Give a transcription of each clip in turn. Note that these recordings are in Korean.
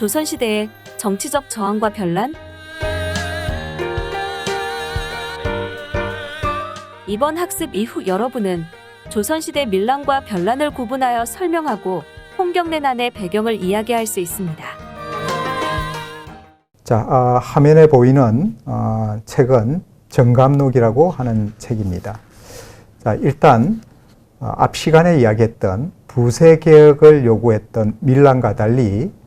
조선시대의 정치적 저항과 변란? 이번 학습 이후 여러분은 조선시대 밀란과 변란을 구분하여 설명하고 홍경래난의 배경을 이야기할 수 있습니다. 자, 아, 화면에 보이는 어, 책은 정감록이라고 하는 책입니다. 자, 일단 어, 앞 시간에 이야기했던 부세 개혁을 요구했던 밀란과 달리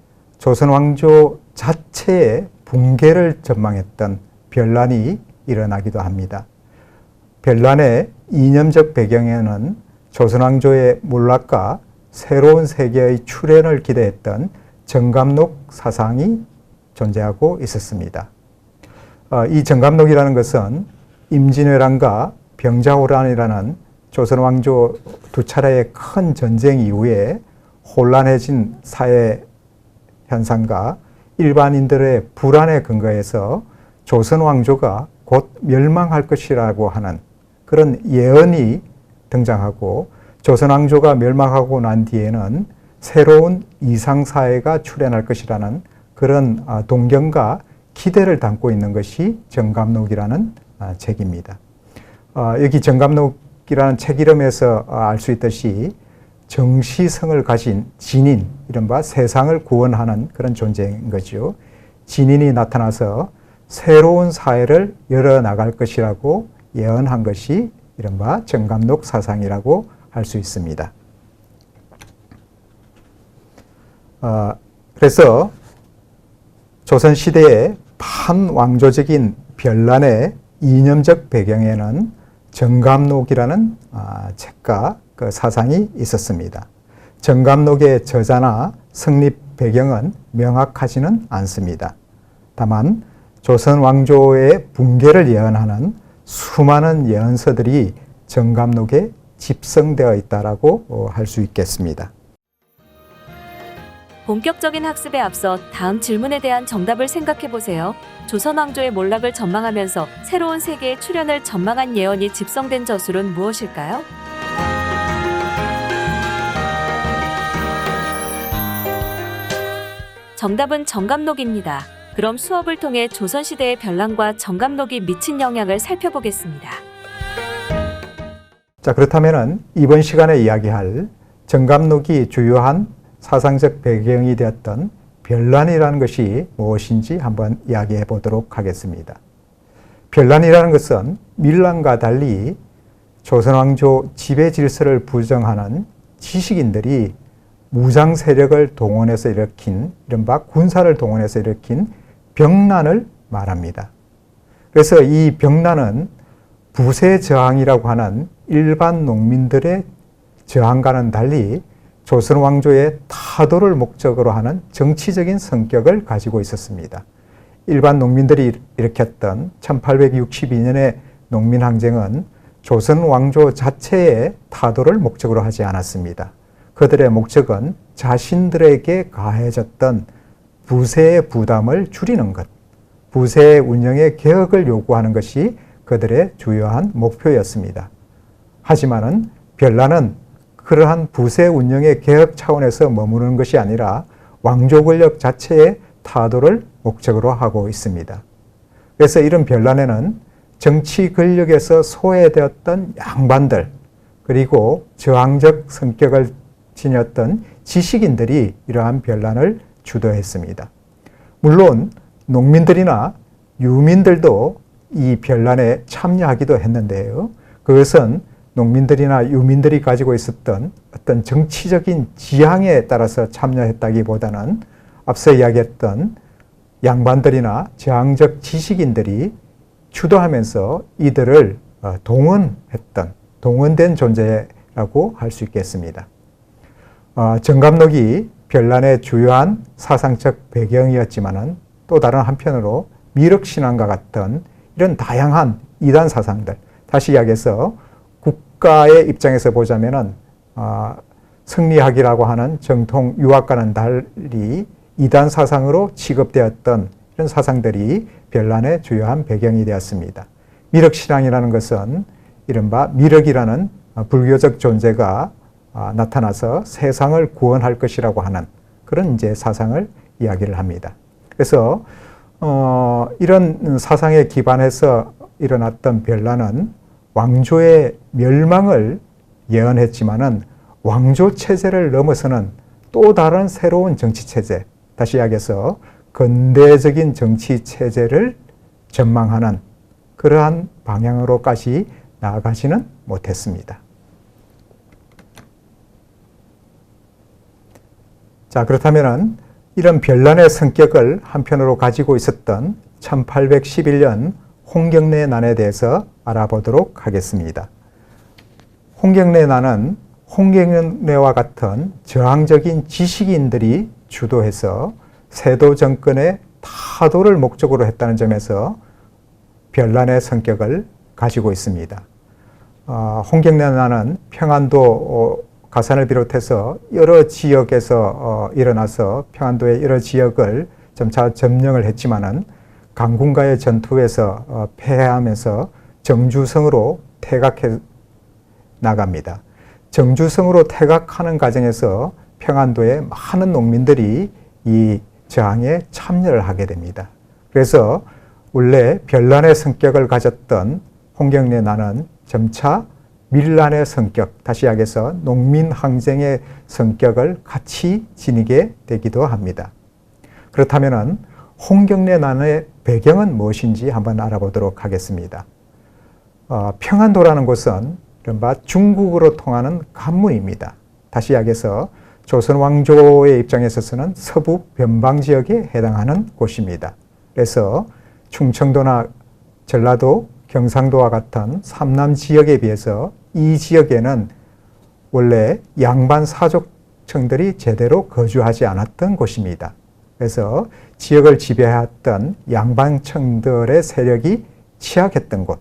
조선 왕조 자체의 붕괴를 전망했던 변란이 일어나기도 합니다. 변란의 이념적 배경에는 조선 왕조의 몰락과 새로운 세계의 출현을 기대했던 정감록 사상이 존재하고 있었습니다. 어, 이 정감록이라는 것은 임진왜란과 병자호란이라는 조선 왕조 두 차례의 큰 전쟁 이후에 혼란해진 사회 현상과 일반인들의 불안에 근거해서 조선 왕조가 곧 멸망할 것이라고 하는 그런 예언이 등장하고 조선 왕조가 멸망하고 난 뒤에는 새로운 이상 사회가 출현할 것이라는 그런 아, 동경과 기대를 담고 있는 것이 정감록이라는 아, 책입니다. 아, 여기 정감록이라는 책 이름에서 알 수 있듯이 정시성을 가진 진인, 이른바 세상을 구원하는 그런 존재인 거죠. 진인이 나타나서 새로운 사회를 열어나갈 것이라고 예언한 것이 이른바 정감록 사상이라고 할 수 있습니다. 어, 그래서 조선 시대의 반왕조적인 변란의 이념적 배경에는 정감록이라는 아, 책과 그 사상이 있었습니다. 정감록의 저자나 성립 배경은 명확하지는 않습니다. 다만 조선 왕조의 붕괴를 예언하는 수많은 예언서들이 정감록에 집성되어 있다라고 할 수 있겠습니다. 본격적인 학습에 앞서 다음 질문에 대한 정답을 생각해 보세요. 조선 왕조의 몰락을 전망하면서 새로운 세계의 출현을 전망한 예언이 집성된 저술은 무엇일까요? 정답은 정감록입니다. 그럼 수업을 통해 조선시대의 변란과 정감록이 미친 영향을 살펴보겠습니다. 자, 그렇다면 이번 시간에 이야기할 정감록이 주요한 사상적 배경이 되었던 변란이라는 것이 무엇인지 한번 이야기해 보도록 하겠습니다. 변란이라는 것은 밀란과 달리 조선왕조 지배 질서를 부정하는 지식인들이 무장 세력을 동원해서 일으킨 이른바 군사를 동원해서 일으킨 병난을 말합니다. 그래서 이 병난은 부세 저항이라고 하는 일반 농민들의 저항과는 달리 조선 왕조의 타도를 목적으로 하는 정치적인 성격을 가지고 있었습니다. 일반 농민들이 일으켰던 1862년의 농민항쟁은 조선 왕조 자체의 타도를 목적으로 하지 않았습니다. 그들의 목적은 자신들에게 가해졌던 부세의 부담을 줄이는 것, 부세 운영의 개혁을 요구하는 것이 그들의 주요한 목표였습니다. 하지만은 별난은 그러한 부세 운영의 개혁 차원에서 머무르는 것이 아니라 왕조 권력 자체의 타도를 목적으로 하고 있습니다. 그래서 이런 변란에는 정치 권력에서 소외되었던 양반들 그리고 저항적 성격을 지녔던 지식인들이 이러한 변란을 주도했습니다. 물론 농민들이나 유민들도 이 변란에 참여하기도 했는데요. 그것은 농민들이나 유민들이 가지고 있었던 어떤 정치적인 지향에 따라서 참여했다기보다는 앞서 이야기했던 양반들이나 저항적 지식인들이 주도하면서 이들을 어, 동원했던, 동원된 존재라고 할 수 있겠습니다. 어, 정감록이 별난의 주요한 사상적 배경이었지만은 또 다른 한편으로 미륵신앙과 같은 이런 다양한 이단 사상들, 다시 이야기해서 국가의 입장에서 보자면은 어, 승리학이라고 하는 정통 유학과는 달리 이단 사상으로 취급되었던 이런 사상들이 별난의 주요한 배경이 되었습니다. 미륵신앙이라는 것은 이른바 미륵이라는 불교적 존재가 아, 나타나서 세상을 구원할 것이라고 하는 그런 이제 사상을 이야기를 합니다. 그래서 어, 이런 사상에 기반해서 일어났던 변란은 왕조의 멸망을 예언했지만은 왕조 체제를 넘어서는 또 다른 새로운 정치 체제, 다시 이야기해서 근대적인 정치 체제를 전망하는 그러한 방향으로까지 나아가지는 못했습니다. 자, 그렇다면은 이런 변란의 성격을 한편으로 가지고 있었던 1811년 홍경래 난에 대해서 알아보도록 하겠습니다. 홍경래 난은 홍경래와 같은 저항적인 지식인들이 주도해서 세도 정권의 타도를 목적으로 했다는 점에서 변란의 성격을 가지고 있습니다. 어, 홍경래 난은 평안도 어, 가산을 비롯해서 여러 지역에서 어, 일어나서 평안도의 여러 지역을 점차 점령을 했지만은 강군과의 전투에서 어, 패하면서 정주성으로 퇴각해 나갑니다. 정주성으로 퇴각하는 과정에서 평안도의 많은 농민들이 이 저항에 참여를 하게 됩니다. 그래서 원래 별난의 성격을 가졌던 홍경래 나는 점차 밀란의 성격, 다시 이야기해서 농민 항쟁의 성격을 같이 지니게 되기도 합니다. 그렇다면 홍경래 난의 배경은 무엇인지 한번 알아보도록 하겠습니다. 어, 평안도라는 곳은 이른바 중국으로 통하는 관문입니다. 다시 이야기해서 조선 왕조의 입장에 있어서는 서부 변방 지역에 해당하는 곳입니다. 그래서 충청도나 전라도, 경상도와 같은 삼남 지역에 비해서 이 지역에는 원래 양반 사족층들이 제대로 거주하지 않았던 곳입니다. 그래서 지역을 지배했던 양반층들의 세력이 취약했던 곳.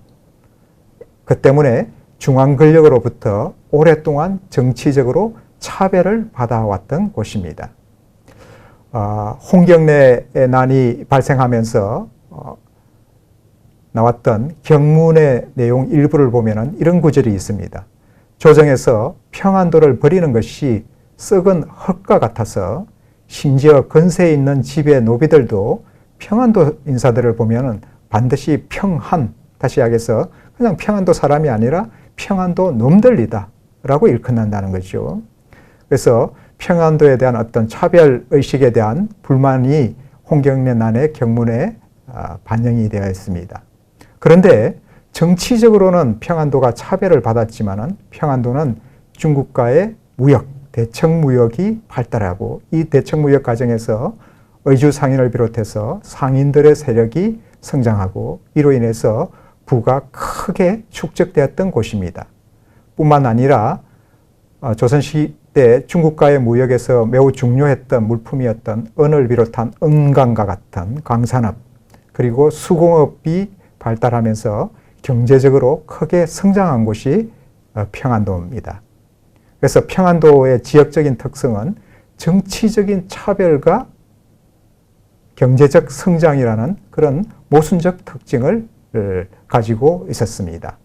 그 때문에 중앙 권력으로부터 오랫동안 정치적으로 차별을 받아왔던 곳입니다. 어, 홍경래의 난이 발생하면서 어, 나왔던 경문의 내용 일부를 보면 이런 구절이 있습니다. 조정에서 평안도를 버리는 것이 썩은 흙과 같아서 심지어 근세에 있는 집의 노비들도 평안도 인사들을 보면 반드시 평한, 다시 이야기해서 그냥 평안도 사람이 아니라 평안도 놈들이다 라고 일컫는다는 거죠. 그래서 평안도에 대한 어떤 차별 의식에 대한 불만이 홍경래 난의 경문에 아, 반영이 되어 있습니다. 그런데 정치적으로는 평안도가 차별을 받았지만은 평안도는 중국과의 무역, 대청 무역이 발달하고 이 대청 무역 과정에서 의주 상인을 비롯해서 상인들의 세력이 성장하고 이로 인해서 부가 크게 축적되었던 곳입니다. 뿐만 아니라 어, 조선시대 중국과의 무역에서 매우 중요했던 물품이었던 은을 비롯한 은강과 같은 광산업 그리고 수공업이 발달하면서 경제적으로 크게 성장한 곳이 어, 평안도입니다. 그래서 평안도의 지역적인 특성은 정치적인 차별과 경제적 성장이라는 그런 모순적 특징을 가지고 있었습니다.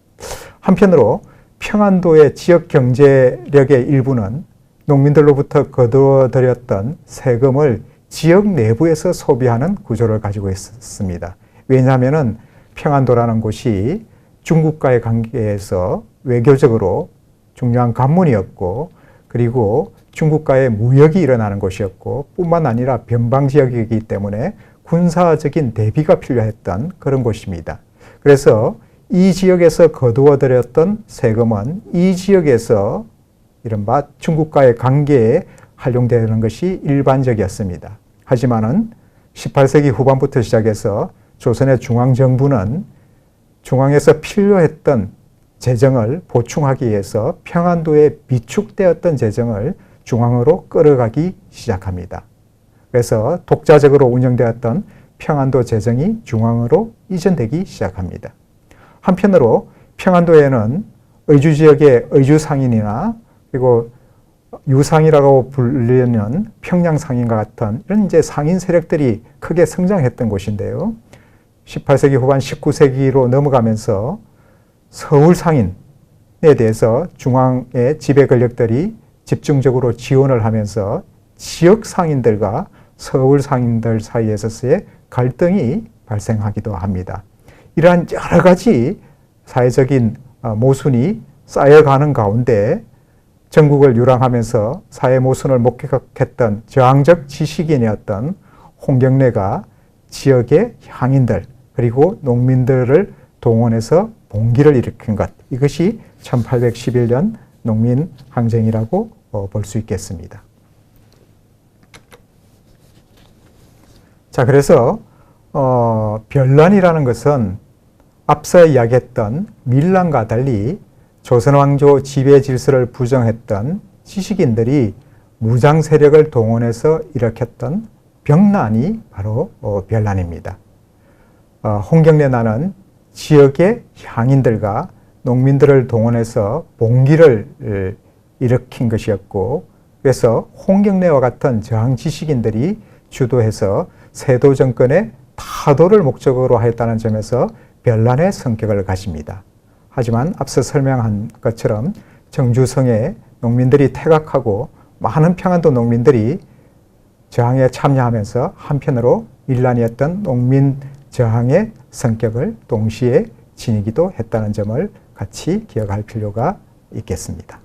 한편으로 평안도의 지역 경제력의 일부는 농민들로부터 거두어들였던 세금을 지역 내부에서 소비하는 구조를 가지고 있었습니다. 왜냐하면 평안도라는 곳이 중국과의 관계에서 외교적으로 중요한 관문이었고 그리고 중국과의 무역이 일어나는 곳이었고 뿐만 아니라 변방 지역이기 때문에 군사적인 대비가 필요했던 그런 곳입니다. 그래서 이 지역에서 거두어들였던 세금은 이 지역에서 이른바 중국과의 관계에 활용되는 것이 일반적이었습니다. 하지만은 18세기 후반부터 시작해서 조선의 중앙정부는 중앙에서 필요했던 재정을 보충하기 위해서 평안도에 비축되었던 재정을 중앙으로 끌어가기 시작합니다. 그래서 독자적으로 운영되었던 평안도 재정이 중앙으로 이전되기 시작합니다. 한편으로 평안도에는 의주 지역의 의주 상인이나 그리고 유상이라고 불리는 평양 상인과 같은 이런 이제 상인 세력들이 크게 성장했던 곳인데요. 18세기 후반 19세기로 넘어가면서 서울 상인에 대해서 중앙의 지배 권력들이 집중적으로 지원을 하면서 지역 상인들과 서울 상인들 사이에서의 갈등이 발생하기도 합니다. 이러한 여러 가지 사회적인 어, 모순이 쌓여가는 가운데 전국을 유랑하면서 사회 모순을 목격했던 저항적 지식인이었던 홍경래가 지역의 향인들 그리고 농민들을 동원해서 봉기를 일으킨 것 이것이 1811년 농민 항쟁이라고 어, 볼수 있겠습니다. 자 그래서 어, 변란이라는 것은 앞서 이야기했던 밀란과 달리 조선왕조 지배 질서를 부정했던 지식인들이 무장 세력을 동원해서 일으켰던 병난이 바로 어, 변란입니다. 어, 홍경래 나는 지역의 향인들과 농민들을 동원해서 봉기를 에, 일으킨 것이었고 그래서 홍경래와 같은 저항 지식인들이 주도해서 세도 정권의 타도를 목적으로 하였다는 점에서 변란의 성격을 가집니다. 하지만 앞서 설명한 것처럼 정주성에 농민들이 퇴각하고 많은 평안도 농민들이 저항에 참여하면서 한편으로 밀란이었던 농민 저항의 성격을 동시에 지니기도 했다는 점을 같이 기억할 필요가 있겠습니다.